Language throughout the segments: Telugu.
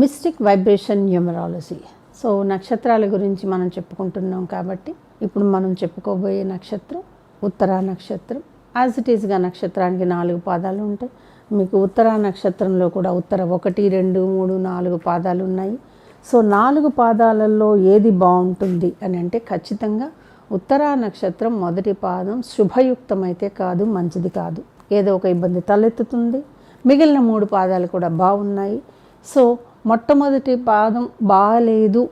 Mystic vibration numerology. సో నక్షత్రాల గురించి మనం చెప్పుకుంటున్నాం కాబట్టి ఇప్పుడు మనం చెప్పుకోబోయే నక్షత్రం ఉత్తరా నక్షత్రం. యాజ్ ఇట్ ఈస్గా నక్షత్రానికి నాలుగు పాదాలు ఉంటాయి. మీకు ఉత్తర నక్షత్రంలో కూడా ఉత్తర ఒకటి రెండు మూడు నాలుగు పాదాలు ఉన్నాయి. సో నాలుగు పాదాలలో ఏది బాగుంటుంది అని అంటే ఖచ్చితంగా ఉత్తరా నక్షత్రం మొదటి పాదం శుభయుక్తమైతే కాదు మంచిది కాదు. ఏదో ఒక ఇబ్బంది తలెత్తుతుంది. మిగిలిన మూడు పాదాలు కూడా బాగున్నాయి. సో మొట్టమొదటి పాదం బాగాలేదు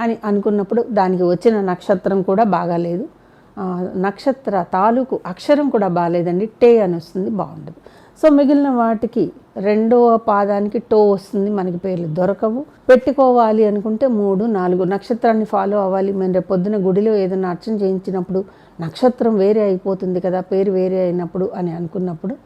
అని అనుకున్నప్పుడు దానికి వచ్చిన నక్షత్రం కూడా బాగాలేదు. నక్షత్ర తాలూకు అక్షరం కూడా బాగాలేదండి. టే అని వస్తుంది బాగుండదు. సో మిగిలిన వాటికి రెండవ పాదానికి టో వస్తుంది మనకి పేర్లు దొరకవు. పెట్టుకోవాలి అనుకుంటే మూడు నాలుగు నక్షత్రాన్ని ఫాలో అవ్వాలి. మేము రేపు పొద్దున గుడిలో ఏదైనా అర్చన చేయించినప్పుడు నక్షత్రం వేరే అయిపోతుంది కదా పేరు వేరే అయినప్పుడు అని అనుకున్నప్పుడు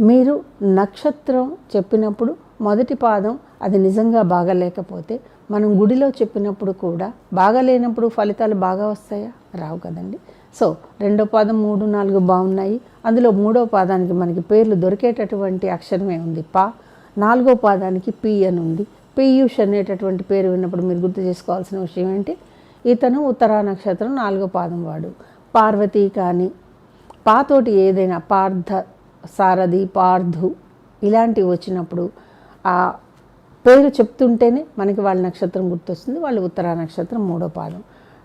మీరు నక్షత్రం చెప్పినప్పుడు మొదటి పాదం అది నిజంగా బాగాలేకపోతే మనం గుడిలో చెప్పినప్పుడు కూడా బాగలేనప్పుడు ఫలితాలు బాగా వస్తాయా? రావు కదండి. సో రెండో పాదం మూడు నాలుగు బాగున్నాయి. అందులో మూడో పాదానికి మనకి పేర్లు దొరికేటటువంటి అక్షరమే ఉంది. పా. నాలుగో పాదానికి పి అని ఉంది. పీయూష్ అనేటటువంటి పేరు విన్నప్పుడు మీరు గుర్తు చేసుకోవాల్సిన విషయం ఏంటి? ఇతను ఉత్తరా నక్షత్రం నాలుగో పాదం వాడు. పార్వతి కానీ పాతోటి ఏదైనా పార్థ సారథి పార్థు ఇలాంటివి వచ్చినప్పుడు ఆ పేరు చెప్తుంటేనే మనకి వాళ్ళ నక్షత్రం గుర్తొస్తుంది వాళ్ళు ఉత్తరా నక్షత్రం మూడో పాదం.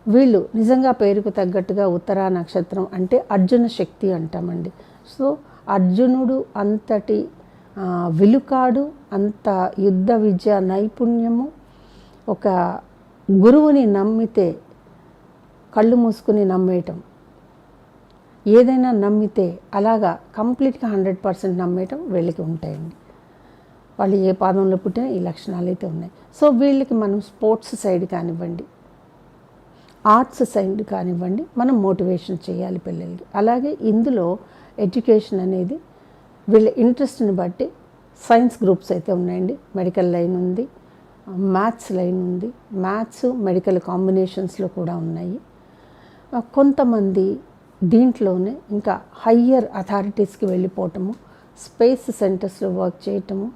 వీళ్ళు నిజంగా పేరుకు తగ్గట్టుగా ఉత్తరా నక్షత్రం అంటే అర్జున శక్తి అంటామండి. సో అర్జునుడు అంతటి విలుకాడు అంత యుద్ధ విద్య నైపుణ్యము ఒక గురువుని నమ్మితే కళ్ళు మూసుకుని నమ్మేయటం. ఏదైనా నమ్మితే అలాగా కంప్లీట్గా హండ్రెడ్ పర్సెంట్ నమ్మేయటం వీళ్ళకి ఉంటాయండి. వాళ్ళు ఏ పాదంలో పుట్టినా ఈ లక్షణాలు అయితే ఉన్నాయి. సో వీళ్ళకి మనం స్పోర్ట్స్ సైడ్ కానివ్వండి ఆర్ట్స్ సైడ్ కానివ్వండి మనం మోటివేషన్ చేయాలి పిల్లలకి. అలాగే ఇందులో ఎడ్యుకేషన్ అనేది వీళ్ళ ఇంట్రెస్ట్ని బట్టి సైన్స్ గ్రూప్స్ అయితే ఉన్నాయండి. మెడికల్ లైన్ ఉంది మ్యాథ్స్ లైన్ ఉంది మ్యాథ్స్ మెడికల్ కాంబినేషన్స్లో కూడా ఉన్నాయి. కొంతమంది దీంట్లోనే ఇంకా హయ్యర్ అథారిటీస్కి వెళ్ళిపోవటము స్పేస్ సెంటర్స్లో వర్క్ చేయటము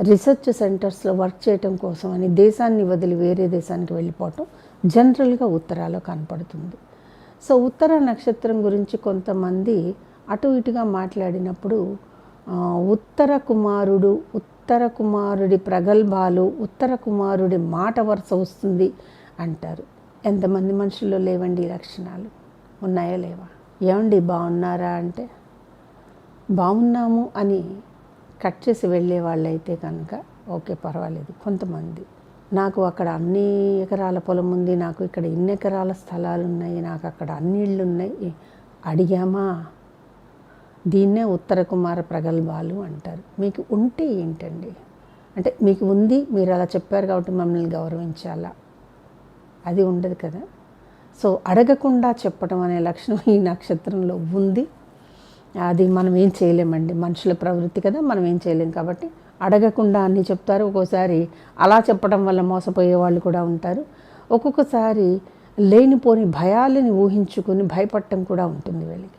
రీసెర్చ్ సెంటర్స్లో వర్క్ చేయటం కోసం అని దేశాన్ని వదిలి వేరే దేశానికి వెళ్ళిపోవటం జనరల్గా ఉత్తరాలో కనపడుతుంది. సో ఉత్తర నక్షత్రం గురించి కొంతమంది అటు ఇటుగా మాట్లాడినప్పుడు ఉత్తర కుమారుడు ఉత్తర కుమారుడి ప్రగల్భాలు ఉత్తర కుమారుడి మాట వరుస వస్తుంది అంటారు. ఎంతమంది మనుషుల్లో లేవండి లక్షణాలు? ఉన్నాయా లేవా? ఏమండి బాగున్నారా అంటే బాగున్నాము అని కట్ చేసి వెళ్ళే వాళ్ళైతే కనుక ఓకే పర్వాలేదు. కొంతమంది నాకు అక్కడ అన్ని ఎకరాల పొలం ఉంది నాకు ఇక్కడ ఇన్ని ఎకరాల స్థలాలు ఉన్నాయి నాకు అక్కడ అన్ని ఇళ్ళు ఉన్నాయి అడిగామా? దీన్నే ఉత్తర కుమార ప్రగల్భాలు అంటారు. మీకు ఉంటే ఏంటండి? అంటే మీకు ఉంది మీరు అలా చెప్పారు కాబట్టి మమ్మల్ని గౌరవించాలా? అది ఉండదు కదా. సో అడగకుండా చెప్పడం అనే లక్షణం ఈ నక్షత్రంలో ఉంది. అది మనం ఏం చేయలేమండి. మనుషుల ప్రవృత్తి కదా మనం ఏం చేయలేం కాబట్టి అడగకుండా అన్నీ చెప్తారు. ఒక్కోసారి అలా చెప్పడం వల్ల మోసపోయే వాళ్ళు కూడా ఉంటారు. ఒక్కొక్కసారి లేనిపోని భయాలని ఊహించుకొని భయపడటం కూడా ఉంటుంది వీళ్ళకి.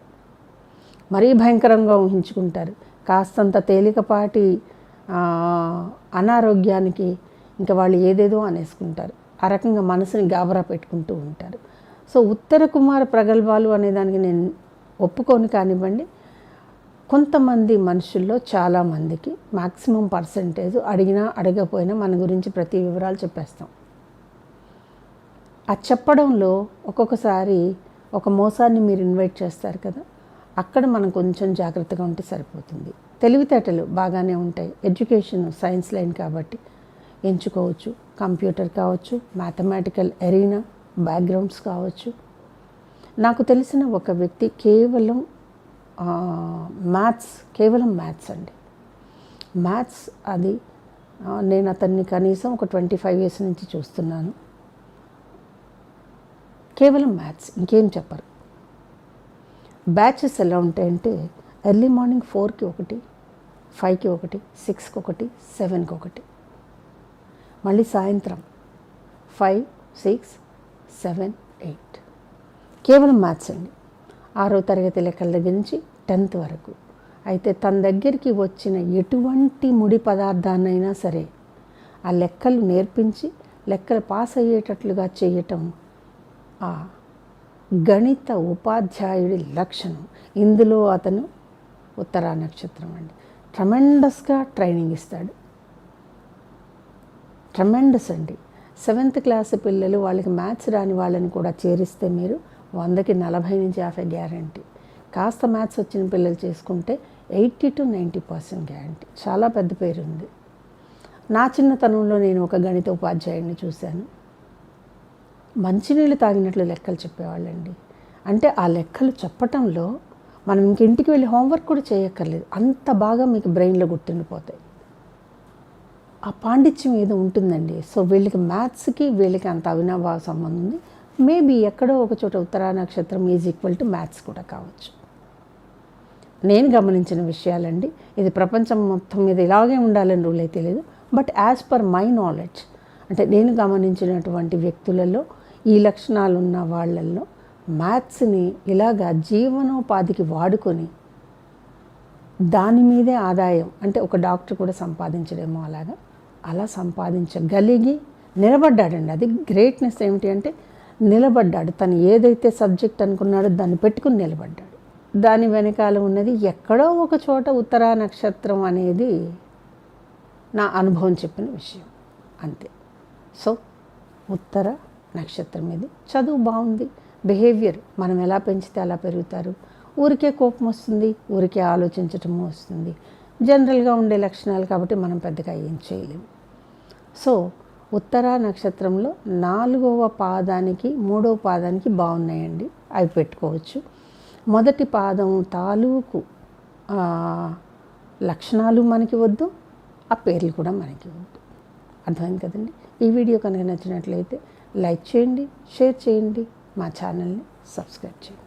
మరీ భయంకరంగా ఊహించుకుంటారు. కాస్తంత తేలికపాటి అనారోగ్యానికి ఇంకా వాళ్ళు ఏదేదో అనేసుకుంటారు. ఆ రకంగా మనసుని గాబరా పెట్టుకుంటూ ఉంటారు. సో ఉత్తర కుమార ప్రగల్భాలు అనే దానికి నేను ఒప్పుకొని కానివ్వండి. కొంతమంది మనుషుల్లో చాలామందికి మ్యాక్సిమం పర్సంటేజ్ అడిగినా అడగపోయినా మన గురించి ప్రతి వివరాలు చెప్పేస్తాం. ఆ చెప్పడంలో ఒక్కొక్కసారి ఒక మోసాన్ని మీరు ఇన్వైట్ చేస్తారు కదా అక్కడ మనం కొంచెం జాగ్రత్తగా ఉంటే సరిపోతుంది. తెలివితేటలు బాగానే ఉంటాయి. ఎడ్యుకేషన్ సైన్స్ లైన్ కాబట్టి ఎంచుకోవచ్చు. కంప్యూటర్ కావచ్చు మ్యాథమెటికల్ ఎరీనా బ్యాక్గ్రౌండ్స్ కావచ్చు. నాకు తెలిసిన ఒక వ్యక్తి కేవలం మ్యాథ్స్ కేవలం మ్యాథ్స్ అండి. మ్యాథ్స్ అది నేను అతన్ని కనీసం ఒక ట్వంటీ ఫైవ్ ఇయర్స్ నుంచి చూస్తున్నాను. కేవలం మ్యాథ్స్ ఇంకేం చెప్పరు. బ్యాచెస్ ఎలా ఉంటాయంటే ఎర్లీ మార్నింగ్ ఫోర్కి ఒకటి ఫైవ్కి ఒకటి సిక్స్కి ఒకటి సెవెన్కి ఒకటి. మళ్ళీ సాయంత్రం ఫైవ్ సిక్స్ సెవెన్ ఎయిట్. కేవలం మ్యాథ్స్ అండి. ఆరో తరగతి లెక్కల దగ్గర నుంచి టెన్త్ వరకు. అయితే తన దగ్గరికి వచ్చిన ఎటువంటి ముడి పదార్థాన్నైనా సరే ఆ లెక్కలు నేర్పించి లెక్కలు పాస్ అయ్యేటట్లుగా చేయటం ఆ గణిత ఉపాధ్యాయుడి లక్షణం. ఇందులో అతను ఉత్తరా నక్షత్రం అండి. ట్రమెండస్గా ట్రైనింగ్ ఇస్తాడు. ట్రమెండస్ అండి. సెవెంత్ క్లాస్ పిల్లలు వాళ్ళకి మ్యాథ్స్ రాని వాళ్ళని కూడా చేరిస్తే మీరు వందకి నలభై నుంచి యాభై గ్యారంటీ. కాస్త మ్యాథ్స్ వచ్చిన పిల్లలు చేసుకుంటే eighty to ninety percent guarantee. చాలా పెద్ద పేరు ఉంది. నా చిన్నతనంలో నేను ఒక గణిత ఉపాధ్యాయుడిని చూశాను. మంచినీళ్ళు తాగినట్లు లెక్కలు చెప్పేవాళ్ళండి. అంటే ఆ లెక్కలు చెప్పటంలో మనం ఇంకింటికి వెళ్ళి హోంవర్క్ కూడా చేయక్కర్లేదు. అంత బాగా మీకు బ్రెయిన్లో గుర్తుండిపోతాయి. ఆ పాండిత్యం ఏదో ఉంటుందండి. సో వీళ్ళకి మ్యాథ్స్కి వీళ్ళకి అంత అవినాభావ సంబంధం ఉంది. మేబీ ఎక్కడో ఒక చోట ఉత్తరా నక్షత్రం ఈజ్ ఈక్వల్ టు మ్యాథ్స్ కూడా కావచ్చు. నేను గమనించిన విషయాలండి ఇది ప్రపంచం మొత్తం మీద ఇలాగే ఉండాలని రూల్ అయితే లేదు but as per my knowledge అంటే నేను గమనించినటువంటి వ్యక్తులలో ఈ లక్షణాలు ఉన్న వాళ్ళల్లో మ్యాథ్స్ని ఇలాగా జీవనోపాధికి వాడుకొని దాని మీదే ఆదాయం అంటే ఒక డాక్టర్ కూడా సంపాదించడేమో అలాగా అలా సంపాదించగలిగి నిలబడ్డాడండి. అది గ్రేట్నెస్ ఏమిటి అంటే నిలబడ్డాడు. తను ఏదైతే సబ్జెక్ట్ అనుకున్నాడో దాన్ని పెట్టుకుని నిలబడ్డాడు. దాని వెనకాల ఉన్నది ఎక్కడో ఒక చోట ఉత్తరా నక్షత్రం అనేది నా అనుభవం చెప్పిన విషయం. అంతే. సో ఉత్తర నక్షత్రం ఇది. చదువు బాగుంది. బిహేవియర్ మనం ఎలా పెంచితే అలా పెరుగుతారు. ఊరికే కోపం వస్తుంది ఊరికే ఆలోచించటము వస్తుంది. జనరల్గా ఉండే లక్షణాలు కాబట్టి మనం పెద్దగా ఏం చేయలేము. సో ఉత్తర నక్షత్రంలో నాలుగవ పాదానికి మూడవ పాదానికి బాగున్నాయండి. అవి పెట్టుకోవచ్చు. మొదటి పాదం తాలూకు లక్షణాలు మనకి వద్దు ఆ పేర్లు కూడా మనకి వద్దు. అర్థమైంది కదండి? ఈ వీడియో కనుక నచ్చినట్లయితే లైక్ చేయండి షేర్ చేయండి మా ఛానల్ని సబ్స్క్రైబ్ చేయండి.